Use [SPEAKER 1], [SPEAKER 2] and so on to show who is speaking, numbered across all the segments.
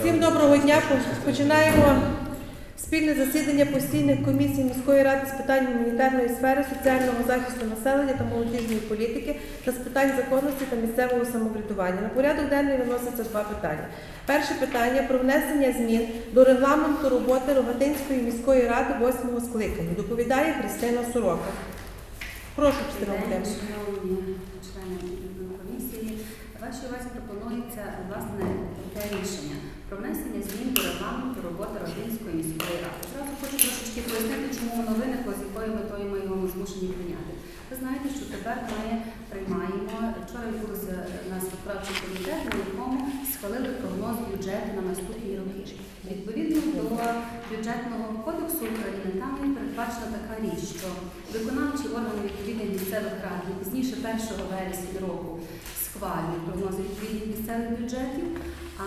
[SPEAKER 1] Всім доброго дня. Починаємо спільне засідання постійних комісій міської ради з питань гуманітарної сфери, соціального захисту населення та молодіжної політики та з питань законності та місцевого самоврядування. На порядок денний виноситься два питання. Перше питання про внесення змін до регламенту роботи Рогатинської міської ради восьмого скликання. Доповідає Христина Сорока. Прошу, підтримати.
[SPEAKER 2] Шановні члени комісії, вашій увазі пропонується власне таке рішення про внесення змін до регламенту роботи Родинської міської ради. Зразу хочу трошечки пояснити, чому воно виникло, з якою метою ми його змушені прийняти. Ви знаєте, що тепер ми приймаємо вчора відбулося у нас відправчий комітет, на якому схвалили прогноз бюджету на наступні роки. Відповідно до бюджетного кодексу України там передбачена така річ, що виконавчі органи відповідних місцевих рад пізніше 1 вересня року схвалюють прогнози відповідних місцевих бюджетів, а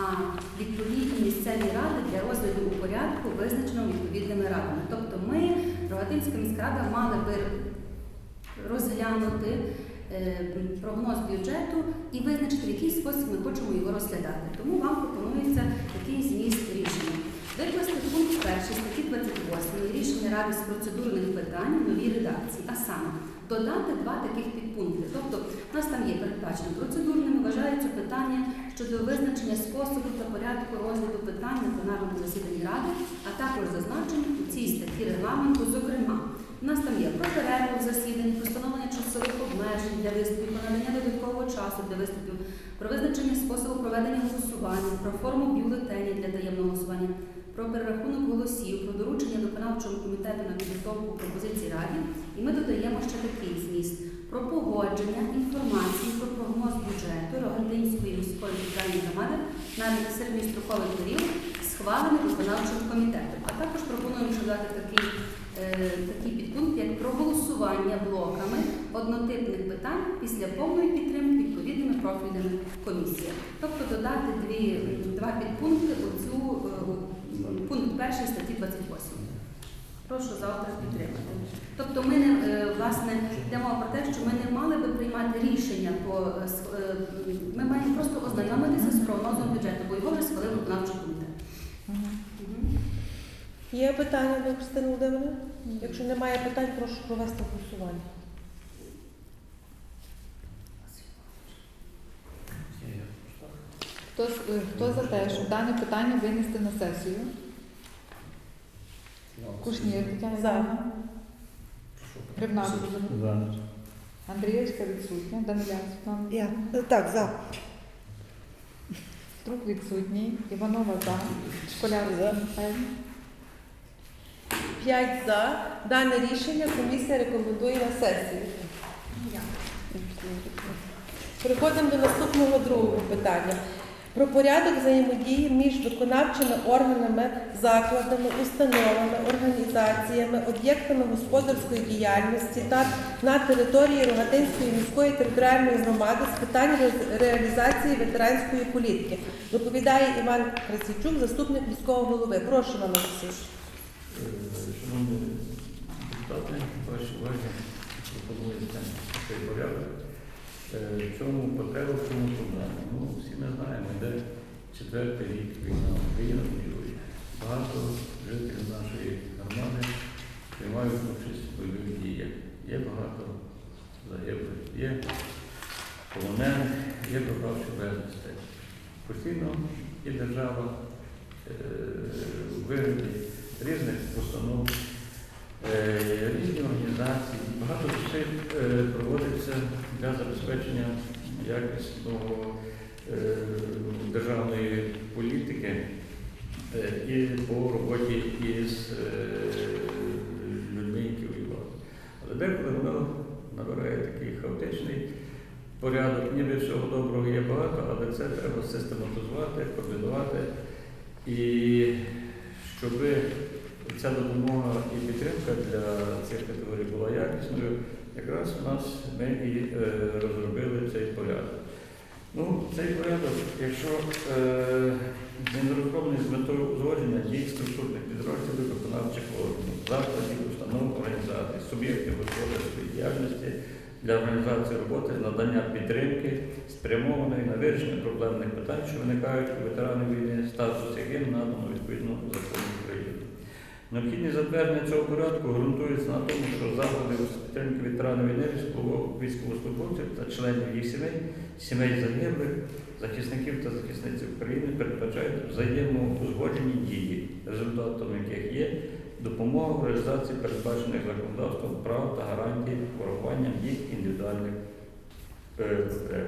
[SPEAKER 2] відповідні місцеві ради для розгляду у порядку визначено відповідними радами. Тобто ми, Рогатинська міська рада, мали би розглянути е, прогноз бюджету і визначити, в який спосіб ми хочемо його розглядати. Тому вам пропонується такий зміст рішення. Викласти пункт 1 статті 28 рішення Ради з процедурних питань в новій редакції, а саме додати два таких підпункти. Тобто у нас там є передбачено процедурними, вважаються питання щодо визначення способу та порядку розгляду питань на пленарному засіданні Ради, а також зазначені у цій статті регламенту, зокрема. У нас там є про перерву в засіданні, про встановлення часових обмежень для виступів, про надання додаткового часу для виступів, про визначення способу проведення голосування, про форму бюлетенів для таємного голосування, про перерахунок голосів, про доручення виконавчого комітету на підготовку пропозицій раді. І ми додаємо ще такий зміст про погодження інформації про прогноз бюджету Рогатинської міської територіальної громади на середньостроковий період, схвалений виконавчим комітетом. А також пропонуємо ще дати такий, такий підпункт, як проголосування блоками однотипних питань після повної підтримки відповідними профільними комісіями. Тобто додати дві, два підпункти у цю е, пункт перший статті 28. Прошу завтра підтримати. Тобто ми не е, власне йдемо про те, що ми не мали би приймати рішення по е, е, ми маємо просто ознайомитися з прогнозом бюджету, бо його вже схвалив виконавчий.
[SPEAKER 1] Є питання до Христини Володимирівни? Якщо немає питань, прошу провести голосування.
[SPEAKER 3] Хто, е, хто за те, щоб дане питання винести на сесію? Кушнір Тетяна
[SPEAKER 1] За.
[SPEAKER 3] Іванівна. Гривнак Андрієчка відсутня, Данилян Світлана.
[SPEAKER 1] Я. Так, за.
[SPEAKER 3] Струк відсутній, Іванова за, Школяр за. Михайло.
[SPEAKER 1] П'ять за. Дане рішення комісія рекомендує на сесію. Переходимо до наступного другого питання. Про порядок взаємодії між виконавчими органами, закладами, установами, організаціями, об'єктами господарської діяльності та на території Рогатинської міської територіальної громади з питань реалізації ветеранської політики. Доповідає Іван Красійчук, заступник міського голови. Прошу, Іван Олексійович.
[SPEAKER 4] Увазі пропонується цей порядок. Е, В чому потреба, в чому проблема? Ну, всі ми знаємо, де четвертий рік війна, Україна воює. Багато жителів нашої громади приймають участь в бойових діях. Є багато загиблих, є полонених, є пропавші безвісти. Постійно і держава е, у вигляді різних установ, е, різні організації. Багато зусиль е, проводиться для забезпечення якісного е, державної політики е, і по роботі із людьми, які воювали. Але деколи воно набирає такий хаотичний порядок, ніби всього доброго є багато, але це треба систематизувати, координувати. І щоб ця допомога і підтримка для цих категорій була якісною, якраз у нас ми і е, розробили цей порядок. Ну, цей порядок, якщо е, він розроблений з метою узгодження дій структурних підрозділів виконавчих органів, закладів, установ, організацій, суб'єктів господарської діяльності для організації роботи, надання підтримки, спрямованої на вирішення проблемних питань, що виникають у ветеранів війни, статус яким надано відповідно закону. Необхідність затвердження цього порядку ґрунтується на тому, що заходи з підтримки ветеранів війни, військовослужбовців та членів їх сімей, сімей загиблих, захисників та захисниць України передбачають взаємоузгоджені дії, результатом яких є допомога в реалізації передбачених законодавством прав та гарантій урахуванням їх індивідуальних е, потреб.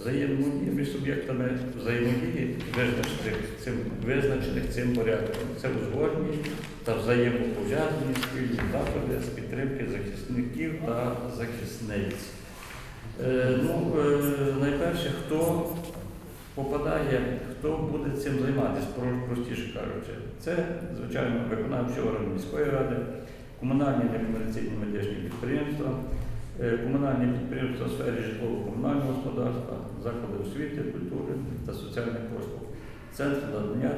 [SPEAKER 4] Взаємодії між суб'єктами взаємодії, визначених цим, визначених цим порядком, це узгоджені та взаємопов'язані спільні заходи з підтримки захисників та захисниць. Е, ну, е, найперше, хто попадає, хто буде цим займатися, простіше кажучи, це, звичайно, виконавчий орган міської ради, комунальні некомерційні медичні підприємства, комунальні підприємства в сфері житлово-комунального господарства, заклади освіти, культури та соціальних послуг, центр надання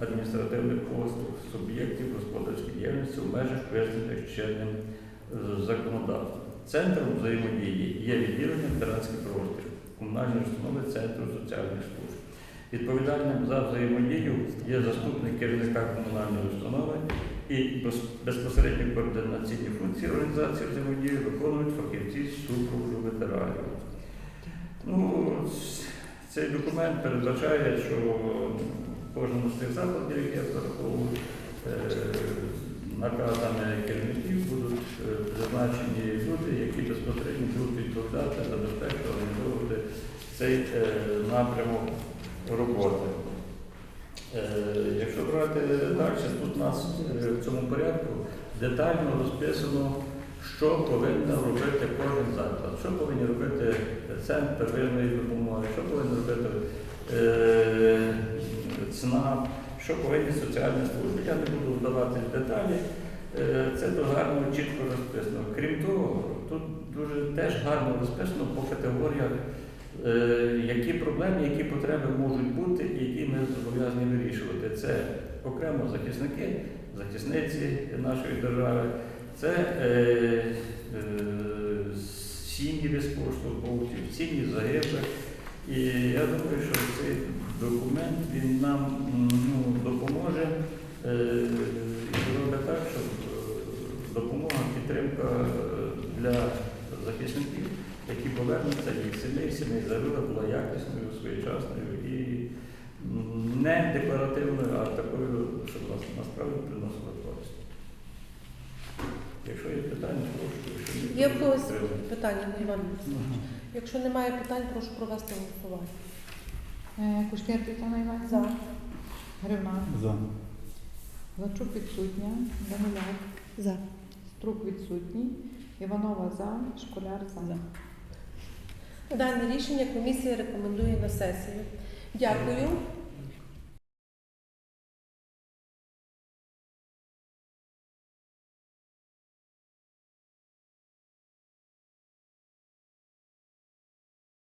[SPEAKER 4] адміністративних послуг, суб'єктів господарської діяльності в межах визнаних чинним е, законодавством. Центром взаємодії є відділення ветеранський простір, комунальні установи Центру соціальних служб. Відповідальним за взаємодію є заступник керівника комунальної установи і безпосередньо координаційні функції організації взаємодії виконують фахівці з супроводу ветеранів. Ну, цей документ передбачає, що в кожному з тих закладів, які я зараховував, е, наказами керівників будуть е, призначені люди, які безпосередньо будуть відповідати за безпеку, організовувати цей е, напрямок роботи. Е, брати далі, тут у нас е, в цьому порядку детально розписано, що повинен робити кожен заклад, що повинні робити центр первинної допомоги, що повинен робити е, ЦНАП, що повинні соціальні служби. Я не буду вдавати деталі. Е, Це дуже гарно чітко розписано. Крім того, тут дуже теж гарно розписано по категоріях, е, які проблеми, які потреби можуть бути які ми зобов'язані вирішувати. Це окремо захисники, захисниці нашої держави, це е, е, сім'ї військовослужбовців, сім'ї загиблих. І я думаю, що цей документ він нам ну, допоможе е, зробить так, щоб е, допомога, підтримка е, для захисників, які повернуться їх сімей, сімей загиблих була якісною, своєчасною і не декларативною, а такою, що власне насправді приносила користь. Якщо є питання, прошу. Якщо
[SPEAKER 1] Є в когось питання, Іван Олексійович? Якщо немає питань, прошу провести голосування.
[SPEAKER 3] Е, Кушнір Тетяна Іванівна.
[SPEAKER 1] За.
[SPEAKER 3] Гривна.
[SPEAKER 5] За.
[SPEAKER 3] Лачук відсутня. Даниляк.
[SPEAKER 1] За.
[SPEAKER 3] Струк відсутній. Іванова за. Школяр за.
[SPEAKER 1] Дане рішення комісія рекомендує на сесію. Дякую.